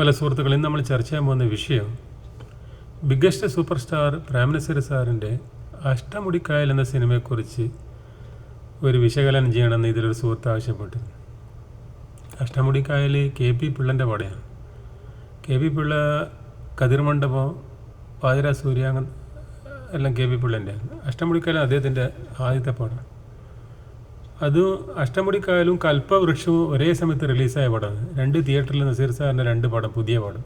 പല സുഹൃത്തുക്കളും നമ്മൾ ചർച്ച ചെയ്യാൻ പോകുന്ന വിഷയം ബിഗ്ഗസ്റ്റ് സൂപ്പർ സ്റ്റാർ പ്രേമനസരി സാറിന്റെ അഷ്ടമുടിക്കായൽ എന്ന സിനിമയെക്കുറിച്ച് ഒരു വിശകലനം ചെയ്യണമെന്ന് ഇതിലൊരു സുഹൃത്ത് ആവശ്യപ്പെട്ടു. അഷ്ടമുടിക്കായൽ കെ പി പിള്ളന്റെ പടയാണ്. കെ പി പിള്ള കതിർമണ്ഡപം പാതിര സൂര്യ അങ്ങ- എല്ലാം കെ പി പിള്ളന്റെ. അഷ്ടമുടിക്കായൽ അദ്ദേഹത്തിന്റെ ആദ്യത്തെ പടം. അതും അഷ്ടമുടിക്കായലും കൽപ്പവൃക്ഷവും ഒരേ സമയത്ത് റിലീസായ പടമാണ്. രണ്ട് തിയേറ്ററിൽ നസീർ സാറിന്റെ രണ്ട് പടം പുതിയ പടം.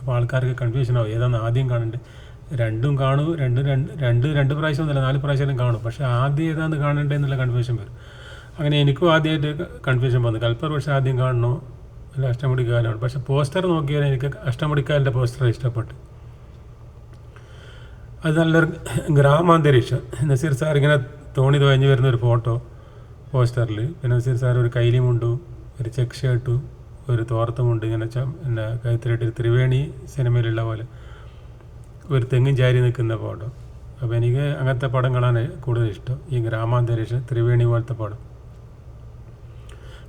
അപ്പോൾ ആൾക്കാർക്ക് കൺഫ്യൂഷൻ ആവും. ഏതാണ് ആദ്യം കാണേണ്ടത് രണ്ടും കാണും. രണ്ടും രണ്ട് രണ്ട് രണ്ട് പ്രാവശ്യം ഒന്നുമില്ല നാല് പ്രാവശ്യം കാണും. പക്ഷേ ആദ്യം ഏതാണ് കാണേണ്ടത് എന്നുള്ള കൺഫ്യൂഷൻ വരും. അങ്ങനെ എനിക്കും ആദ്യമായിട്ട് കൺഫ്യൂഷൻ വന്നു. കൽപ്പവൃക്ഷം ആദ്യം കാണണോ? അല്ല അഷ്ടമുടിക്കാലാണ് പക്ഷേ പോസ്റ്റർ നോക്കിയാൽ എനിക്ക് അഷ്ടമുടിക്കാലിന്റെ പോസ്റ്റർ ഇഷ്ടപ്പെട്ടു. അത് നല്ലൊരു ഗ്രാമാന്തരീക്ഷം. നസീർ സാർ ഇങ്ങനെ തോണി തുഴഞ്ഞു വരുന്ന ഒരു ഫോട്ടോ പോസ്റ്ററിൽ പിന്നെ നസീർ സാർ ഒരു കൈലി മുണ്ടു ഒരു ചെക്ക് ഷർട്ടും ഒരു തോർത്തുമുണ്ട് ഇങ്ങനെ ച പിന്നെ കഴുത്തിലിട്ട് ത്രിവേണി സിനിമയിലുള്ള പോലെ ഒരു തെങ്ങും ചാരി നിൽക്കുന്ന ഫോട്ടോ. അപ്പോൾ എനിക്ക് അങ്ങനത്തെ പടങ്ങളാണ് കൂടുതൽ ഇഷ്ടം. ഈ ഗ്രാമാന്തരീക്ഷം ത്രിവേണി പോലത്തെ പടം.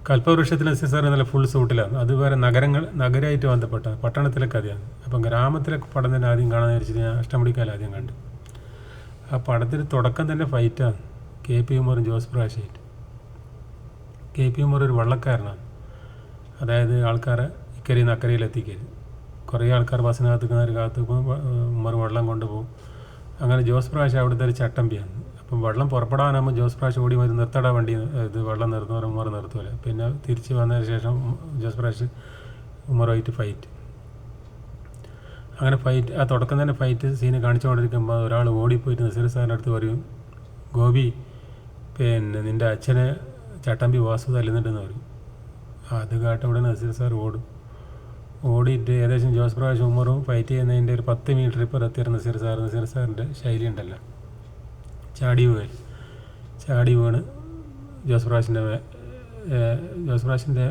കൽപ്പവൃക്ഷത്തിൽ നസീർ സാർ നല്ല ഫുൾ സൂട്ടിലാണ് അത് വേറെ നഗരങ്ങൾ നഗരമായിട്ട് ബന്ധപ്പെട്ട പട്ടണത്തിലെ കഥയാണ്. അപ്പം ഗ്രാമത്തിലെ പടം തന്നെ ആദ്യം കാണാൻ വിചാരിച്ചിട്ട് ഞാൻ അഷ്ടമുടിക്കാൽ ആദ്യം കണ്ടു. ആ പടത്തിന് തുടക്കം തന്നെ ഫൈറ്റാണ് കെ പി ഉമറും ജോസ് പ്രാശായിട്ട് കെ പി ഉമർ ഒരു വള്ളക്കാരനാണ്. അതായത് ആൾക്കാരെ ഇക്കരയിൽ നിന്ന് അക്കരയിൽ എത്തിക്കരുത്. കുറേ ആൾക്കാർ ബസ്സിനകത്ത് ഒരു കാത്ത് ഉമ്മർ വെള്ളം കൊണ്ടുപോകും. അങ്ങനെ ജോസ് പ്രാശ് അവിടുത്തെ ഒരു ചട്ടമ്പിയാണ്. അപ്പം വെള്ളം പുറപ്പെടാനാകുമ്പോൾ ജോസ് പ്രാശ് ഓടി വരും നിർത്തടാ വണ്ടി ഇത് വെള്ളം നിർത്തുന്നവർ ഉമ്മർ നിർത്തൂല. പിന്നെ തിരിച്ച് വന്നതിന് ശേഷം ജോസ് പ്രാശ് ഉമ്മറുമായിട്ട് ഫൈറ്റ് അങ്ങനെ ഫൈറ്റ് ആ തുടക്കം തന്നെ ഫൈറ്റ് സീന് കാണിച്ചുകൊണ്ടിരിക്കുമ്പോൾ ഒരാൾ ഓടിപ്പോയിട്ട് നസീർ സാറിന്റെ അടുത്ത് പറയും ഗോപി പിന്നെ നിന്റെ അച്ഛനെ ചട്ടമ്പി വാസു തല്ലുന്നുണ്ടെന്ന് പറയും അത് കാട്ട ഉടനെ നസീർ സാർ ഓടും. ഓടിയിട്ട് ഏകദേശം ജോസ് പ്രാവശ്യം ഉമ്മറും ഫൈറ്റ് ചെയ്യുന്നതിന്റെ ഒരു പത്ത് മീറ്റർ ഇപ്പോൾ എത്തിയ നസീർ സാർ നസീർ സാറിന്റെ ശൈലി ഉണ്ടല്ലോ. ചാടി വീഴൽ ചാടി വീണ് ജോസ് പ്രകാശിന്റെ ജോസ് പ്രകാശിന്റെ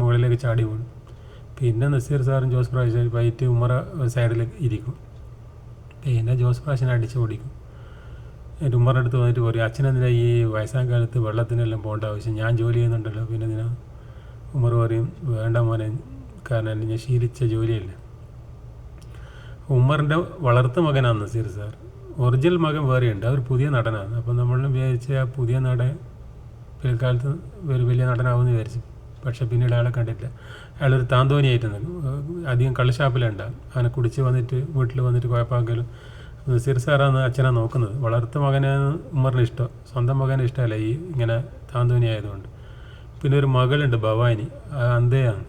മുകളിലേക്ക് ചാടി വീണു പിന്നെ നസീർ സാറും ജോസ് പ്രാവശ്യം ഫൈറ്റ് ഉമ്മറ സൈഡിൽ ഇരിക്കും. പിന്നെ ജോസ് പ്രാവശ്യം അടിച്ച് ഓടിക്കും ഉമ്മറുടെ അടുത്ത് വന്നിട്ട് പറയും അച്ഛനെന്തിനാ ഈ വയസ്സാം കാലത്ത് വെള്ളത്തിനെല്ലാം പോകേണ്ട ആവശ്യം? ഞാൻ ജോലി ചെയ്യുന്നുണ്ടല്ലോ. പിന്നെ ഇതിനാ ഉമർ പറയും വേണ്ട മോനെ കാരണം ഞാൻ ശീലിച്ച ജോലിയല്ല. ഉമ്മറിന്റെ വളർത്തു മകനാണ് നസീർ സാർ. ഒറിജിനൽ മകൻ വേറെയുണ്ട് അവർ പുതിയ നടനാണ്. അപ്പം നമ്മൾ വിചാരിച്ച ആ പുതിയ നടൻ പിൽക്കാലത്ത് ഒരു വലിയ നടനാവുമെന്ന് വിചാരിച്ചു. പക്ഷെ പിന്നീട് അയാളെ കണ്ടിട്ടില്ല. അയാളൊരു താന്തോനിയായിട്ട് നിൽക്കും അധികം കള്ളുഷാപ്പിലുണ്ടാകും അവനെ കുടിച്ച് വന്നിട്ട് വീട്ടിൽ വന്നിട്ട് കുഴപ്പമാക്കലും നസീർ സാറാണ് അച്ഛനെ നോക്കുന്നത്. വളർത്തു മകനാണ് ഉമ്മറിന് ഇഷ്ടം. സ്വന്തം മകനെ ഇഷ്ടമല്ല. ഈ ഇങ്ങനെ താന്തോനി ആയതുകൊണ്ട്. പിന്നെ ഒരു മകളുണ്ട് ഭവാനി. അന്തയാണ്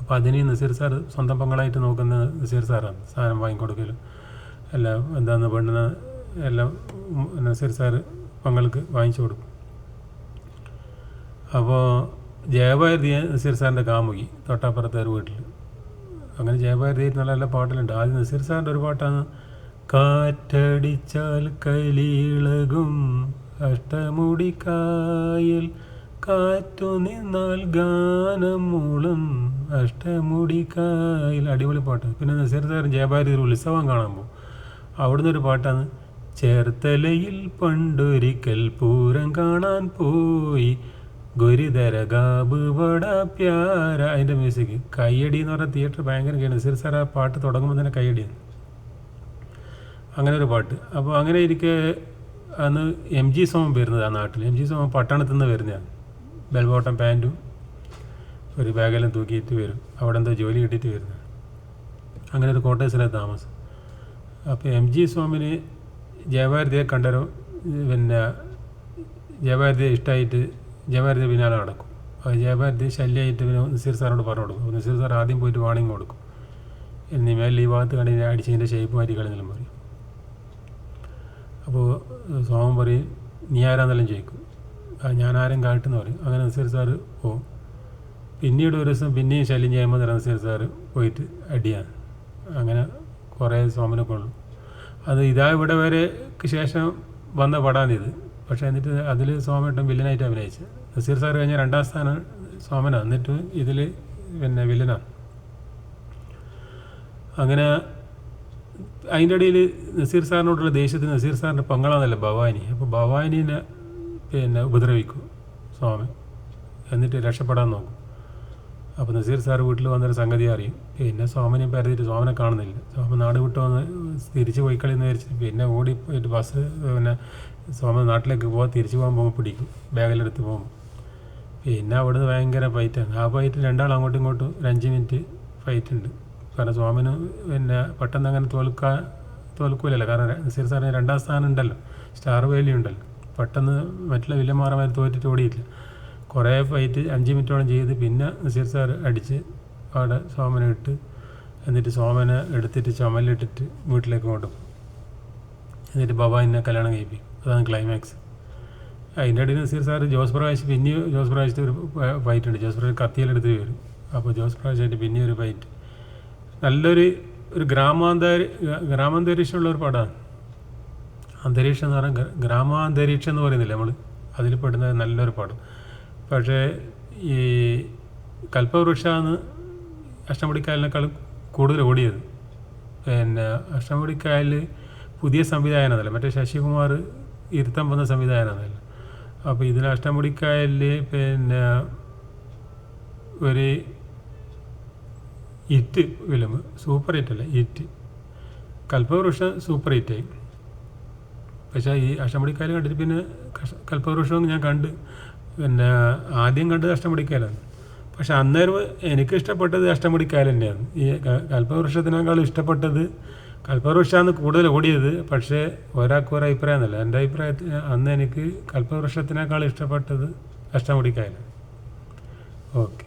അപ്പോൾ അതിന് നസീർ സാർ സ്വന്തം പങ്കളായിട്ട് നോക്കുന്ന നസീർ സാറാണ്. സാധനം വാങ്ങിക്കൊടുക്കലും എല്ലാം എന്താണെന്ന് പെണ്ണിന് എല്ലാം നസീർ സാർ പങ്ങൾക്ക് വാങ്ങിച്ചു കൊടുക്കും. അപ്പോൾ ജയഭാരതി നസീർ സാറിന്റെ കാമുകി തൊട്ടാപ്പുറത്തെ ഒരു വീട്ടിൽ അങ്ങനെ ജയഭാരതി നല്ല നല്ല പാട്ടിലുണ്ട്. ആദ്യം നസീർ സാറിന്റെ ഒരു പാട്ടാണ് കാറ്റടിച്ചാൽ കലിളകും അഷ്ടമുടി കായൽ കാറ്റു നിന്നാൽ ഗാനം മൂളും അഷ്ടമുടിക്കായൽ. അടിപൊളി പാട്ട്. പിന്നെ നസീർ സാർ ജയഭാരതി ഉത്സവം കാണാൻ പോകും. അവിടുന്ന് ഒരു പാട്ടാണ്. ചേർത്തലയിൽ പണ്ടൊരിക്കൽ പൂരം കാണാൻ പോയി. ഗുരുതര ഗാബ് ബട പ്യാര. അതിന്റെ മ്യൂസിക് കയ്യടി എന്ന് പറഞ്ഞ തിയേറ്റർ ഭയങ്കര നസീർ സാർ ആ പാട്ട് തുടങ്ങുമ്പോൾ തന്നെ കയ്യടിയാണ്. അങ്ങനെ ഒരു പാട്ട്. അപ്പോൾ അങ്ങനെ ഇരിക്കെ അന്ന് എം ജി സോമൻ വരുന്നത് ആ നാട്ടിൽ. എം ജി സോമൻ പട്ടണത്തിൽ നിന്ന് വരുന്നതാണ് ബെൽബോട്ടം പാന്റും ഒരു ബാഗെല്ലാം തൂക്കിയിട്ട് വരും. അവിടെ എന്തോ ജോലി കിട്ടിയിട്ട് വരുന്നത് അങ്ങനെ ഒരു കോട്ടേഴ്സിലെ താമസം. അപ്പോൾ എം ജി സ്വാമിന് ജയഭാരതിയെ കണ്ടൊരു പിന്നെ ജയഭാരതിയെ ഇഷ്ടമായിട്ട് ജയഭാരതി പിന്നാലെ നടക്കും. അപ്പോൾ ജയഭാരതി ശല്യമായിട്ട് പിന്നെ നസീർ സാറിനോട് പറഞ്ഞു കൊടുക്കും. നസീർ സാർ ആദ്യം പോയിട്ട് വാണിംഗ് കൊടുക്കും. ഇനിമേൽ ഈ ഭാഗത്ത് കണ്ടിട്ട് അടിച്ചതിന്റെ ഷേപ്പ് മാറ്റി കളഞ്ഞെല്ലാം പറയും. അപ്പോൾ സോമൻ പറയും നീ ആരാന്നെല്ലാം ചോദിക്കും? ഞാൻ ആരും കാട്ടെന്ന് പറയും. അങ്ങനെ നസീർ സാറ് പോവും. പിന്നീട് ഒരു ദിവസം പിന്നെയും ശല്യം ചെയ്യുമ്പോൾ നസീർ സാറ് പോയിട്ട് അടിയാണ്. അങ്ങനെ കുറേ സോമനെ കൊള്ളും അത് ഇതാ ഇവിടെ വരെ ശേഷം വന്ന പടാണിത് പക്ഷേ എന്നിട്ട് അതിൽ സോമേട്ടൻ വില്ലനായിട്ട് അഭിനയിച്ചു നസീർ സാർ കഴിഞ്ഞ രണ്ടാം സ്ഥാനം സോമനാണ് എന്നിട്ട് ഇതിൽ പിന്നെ വില്ലനാണ്. അങ്ങനെ അതിന്റെ ഇടയിൽ നസീർ സാറിനോടുള്ള ദേഷ്യത്തിന് നസീർ സാറിന്റെ പങ്കാളാന്നല്ല ഭവാനി. അപ്പോൾ ഭവാനീനെ പിന്നെ ഉപദ്രവിക്കും സ്വാമി. എന്നിട്ട് രക്ഷപ്പെടാൻ നോക്കും. അപ്പോൾ നസീർ സാർ വീട്ടിൽ വന്നൊരു സംഗതി അറിയും. പിന്നെ സ്വാമിനെ പരതിയിട്ട് സ്വാമിനെ കാണുന്നില്ല. സ്വാമി നാട് വിട്ട് വന്ന് തിരിച്ച് പോയി എന്ന് വിചാരിച്ചിട്ട് പിന്നെ ഓടി പോയിട്ട് ബസ് പിന്നെ സ്വാമി നാട്ടിലേക്ക് പോകാൻ തിരിച്ച് പോകാൻ പോകുമ്പോൾ പിടിക്കും. ബാഗിലെടുത്ത് പോകുമ്പോൾ. പിന്നെ അവിടുന്ന് ഭയങ്കര ഫൈറ്റാണ് ആ ഫൈറ്റ് രണ്ടാൾ അങ്ങോട്ടും ഇങ്ങോട്ടും ഒരു അഞ്ച് മിനിറ്റ് ഫൈറ്റ് ഉണ്ട്. കാരണം സ്വാമിന് പിന്നെ പെട്ടെന്ന് അങ്ങനെ തോൽക്കാൻ തോൽക്കൂലല്ലോ. കാരണം നസീർ സാറിന് രണ്ടാം സ്ഥാനം ഉണ്ടല്ലോ സ്റ്റാർ വാല്യൂ ഉണ്ടല്ലോ. പെട്ടെന്ന് മറ്റുള്ള വില്ലന്മാരന്മാർ തോറ്റിട്ട് ഓടിയില്ല. കുറേ ഫൈറ്റ് അഞ്ച് മിനിറ്റോളം ചെയ്ത് പിന്നെ നസീർ സാർ അടിച്ച് അവിടെ സോമനെ ഇട്ട് എന്നിട്ട് സോമനെ എടുത്തിട്ട് ചുമലിട്ടിട്ട് വീട്ടിലേക്ക് കൊണ്ടുപോകും എന്നിട്ട് ബാബ എന്നെ കല്യാണം കഴിപ്പിക്കും. അതാണ് ക്ലൈമാക്സ് അതിന്റെ ഇടയിൽ നസീർ സാർ ജോസ് പ്രകാശ് പിന്നെയും ജോസ് പ്രകാശിന്റെ ഒരു ഫൈറ്റ് ഉണ്ട്. ജോസ് പ്രകാശ് കത്തിയിലെടുത്ത് വരും. അപ്പോൾ ജോസ് പ്രകാശായിട്ട് പിന്നെയും ഒരു ഫൈറ്റ് നല്ലൊരു ഒരു ഗ്രാമാന്തര ഗ്രാമാന്തരീക്ഷമുള്ള ഒരു പടമാണ് അന്തരീക്ഷം എന്ന് പറഞ്ഞാൽ ഗ്രാമാന്തരീക്ഷം എന്ന് പറയുന്നില്ല നമ്മൾ അതിൽ പെടുന്ന നല്ലൊരു പടം പക്ഷേ ഈ കൽപ്പവൃക്ഷമാണ് അഷ്ടമുടിക്കായലിനേക്കാൾ കൂടുതൽ ഓടിയത്. പിന്നെ അഷ്ടമുടിക്കായൽ പുതിയ സംവിധാനമല്ല മറ്റേ ശശികുമാർ ഇരുത്തം വന്ന സംവിധാനമല്ല അപ്പോൾ ഇതിൽ അഷ്ടമുടിക്കായലിൽ പിന്നെ ഒരു ഇറ്റ് ഫിലിം സൂപ്പർ ഹിറ്റ് അല്ല ഇറ്റ്. കൽപ്പവൃക്ഷം സൂപ്പർ ഹിറ്റായി പക്ഷേ ഈ അഷ്ടമുടിക്കായൽ കണ്ടിട്ട് പിന്നെ കഷ- കൽപ്പവൃക്ഷം ഞാൻ കണ്ട് പിന്നെ ആദ്യം കണ്ടത് അഷ്ടമുടിക്കാലാണ്. പക്ഷെ അന്നേരം എനിക്ക് ഇഷ്ടപ്പെട്ടത് അഷ്ടമുടിക്കായൽ തന്നെയാണ്. ഈ കൽപ്പവൃക്ഷത്തിനേക്കാൾ ഇഷ്ടപ്പെട്ടത് കൽപ്പവൃക്ഷമാണ് കൂടുതൽ ഓടിയത്. പക്ഷേ ഒരാൾക്ക് ഒരു അഭിപ്രായം എന്നല്ല. എന്റെ അഭിപ്രായത്തിൽ അന്ന് എനിക്ക് കൽപ്പവൃക്ഷത്തിനേക്കാൾ ഇഷ്ടപ്പെട്ടത് അഷ്ടമുടിക്കായലാണ് ഓക്കെ.